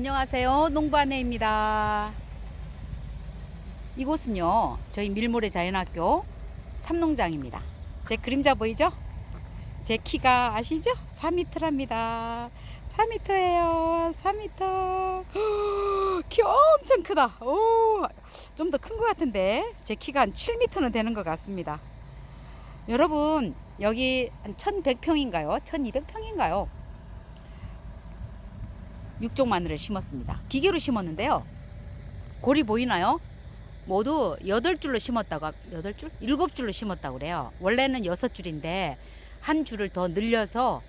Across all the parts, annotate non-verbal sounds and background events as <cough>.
안녕하세요. 농부아내입니다. 이곳은요, 저희 밀모래 자연학교 삼농장입니다. 제 그림자 보이죠? 제 키가 아시죠? 4m랍니다. 4m예요. 4m. 키 엄청 크다. 오, 좀 더 큰 것 같은데 제 키가 한 7m는 되는 것 같습니다. 여러분 여기 한 1100평인가요? 1200평인가요? 육종 마늘을 심었습니다. 기계로 심었는데요. 골이 보이나요? 모두 8줄로 심었다고 8줄? 7줄로 심었다고 그래요. 원래는 6줄인데 한 줄을 더 늘려서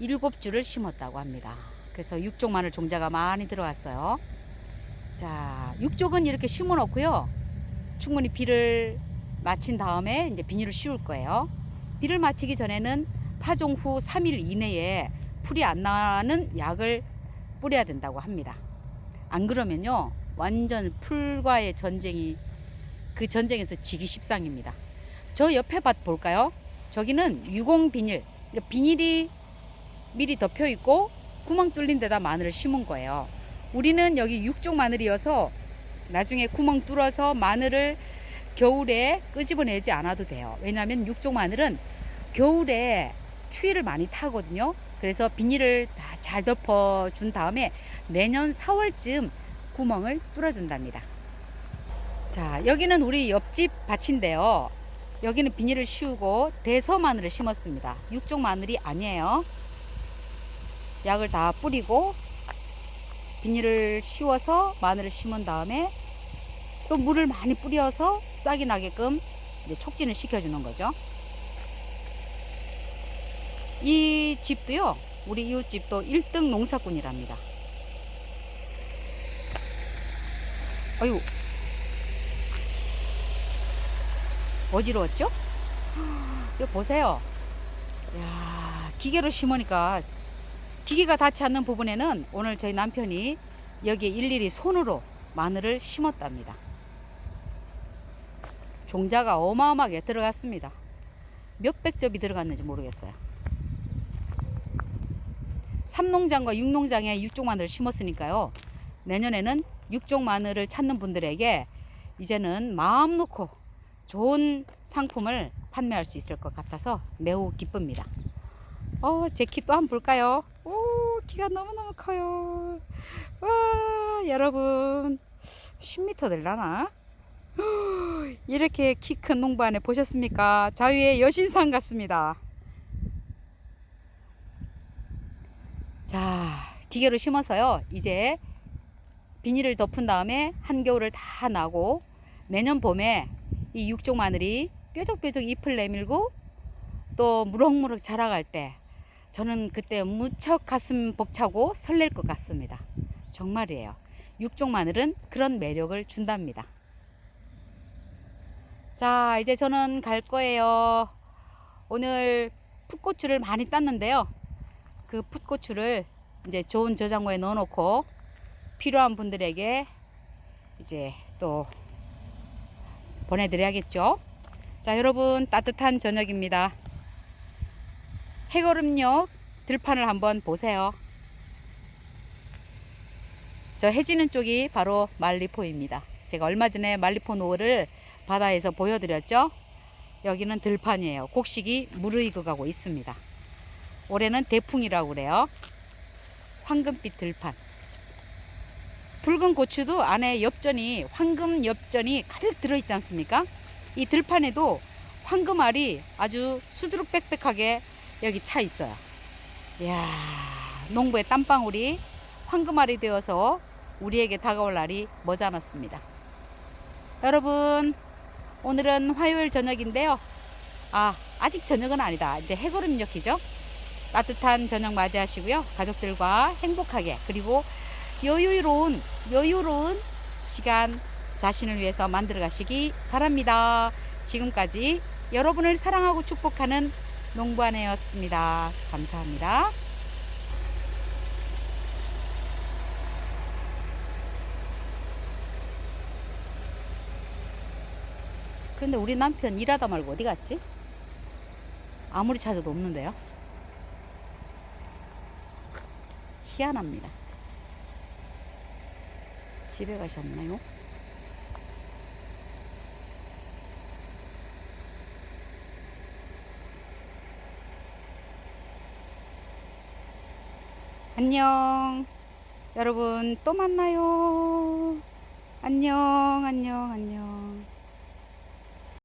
7줄을 심었다고 합니다. 그래서 육종 마늘 종자가 많이 들어갔어요. 자, 육종은 이렇게 심어 놓고요. 충분히 비를 마친 다음에 이제 비닐을 씌울 거예요. 비를 마치기 전에는 파종 후 3일 이내에 풀이 안 나는 약을 뿌려야 된다고 합니다. 안 그러면요, 완전 풀과의 전쟁이 그 전쟁에서 지기 십상입니다. 저 옆에 밭 볼까요? 저기는 유공 비닐, 그러니까 비닐이 미리 덮여 있고 구멍 뚫린 데다 마늘을 심은 거예요. 우리는 여기 육종 마늘이어서 나중에 구멍 뚫어서 마늘을 겨울에 끄집어내지 않아도 돼요. 왜냐하면 육종 마늘은 겨울에 추위를 많이 타거든요. 그래서 비닐을 다 잘 덮어준 다음에 내년 4월쯤 구멍을 뚫어준답니다. 자, 여기는 우리 옆집 밭인데요. 여기는 비닐을 씌우고 대서 마늘을 심었습니다. 육종 마늘이 아니에요. 약을 다 뿌리고 비닐을 씌워서 마늘을 심은 다음에 또 물을 많이 뿌려서 싹이 나게끔 촉진을 시켜주는 거죠. 이 집도요, 우리 이웃집도 1등 농사꾼이랍니다. 아유, 어지러웠죠? <gasps> 이거 보세요. 야 기계로 심으니까 기계가 닿지 않는 부분에는 오늘 저희 남편이 여기에 일일이 손으로 마늘을 심었답니다. 종자가 어마어마하게 들어갔습니다. 몇백 접이 들어갔는지 모르겠어요. 삼농장과 육농장에 육종 마늘을 심었으니까요. 내년에는 육종 마늘을 찾는 분들에게 이제는 마음 놓고 좋은 상품을 판매할 수 있을 것 같아서 매우 기쁩니다. 어, 제 키 또 한번 볼까요? 오, 키가 너무너무 커요. 와, 여러분. 10m 될라나? <gasps> 이렇게 키 큰 농부 안에 보셨습니까? 자유의 여신상 같습니다. 자, 기계로 심어서요. 이제 비닐을 덮은 다음에 한겨울을 다 나고 내년 봄에 이 육종 마늘이 뾰족뾰족 잎을 내밀고 또 무럭무럭 자라갈 때 저는 그때 무척 가슴 벅차고 설렐 것 같습니다. 정말이에요. 육종 마늘은 그런 매력을 준답니다. 자, 이제 저는 갈 거예요. 오늘 풋고추를 많이 땄는데요. 그 풋고추를 이제 좋은 저장고에 넣어 놓고 필요한 분들에게 이제 또 보내드려야겠죠. 자, 여러분 따뜻한 저녁입니다. 해거름역 들판을 한번 보세요. 저 해지는 쪽이 바로 말리포입니다. 제가 얼마 전에 말리포 노을을 바다에서 보여드렸죠. 여기는 들판이에요. 곡식이 무르익어가고 있습니다. 올해는 대풍이라고 그래요. 황금빛 들판. 붉은 고추도 안에 엽전이 황금 엽전이 가득 들어있지 않습니까? 이 들판에도 황금알이 아주 수두룩 빽빽하게 여기 차 있어요. 이야, 농부의 땀방울이 황금알이 되어서 우리에게 다가올 날이 머지않았습니다. 여러분, 오늘은 화요일 저녁인데요. 아, 아직 저녁은 아니다. 이제 해거름역이죠. 따뜻한 저녁 맞이하시고요. 가족들과 행복하게 그리고 여유로운 여유로운 시간 자신을 위해서 만들어 가시기 바랍니다. 지금까지 여러분을 사랑하고 축복하는 농부아내였습니다. 감사합니다. 그런데 우리 남편 일하다 말고 어디 갔지? 아무리 찾아도 없는데요. 희한합니다. 집에 가셨나요? 안녕. 여러분 또 만나요. 안녕, 안녕, 안녕.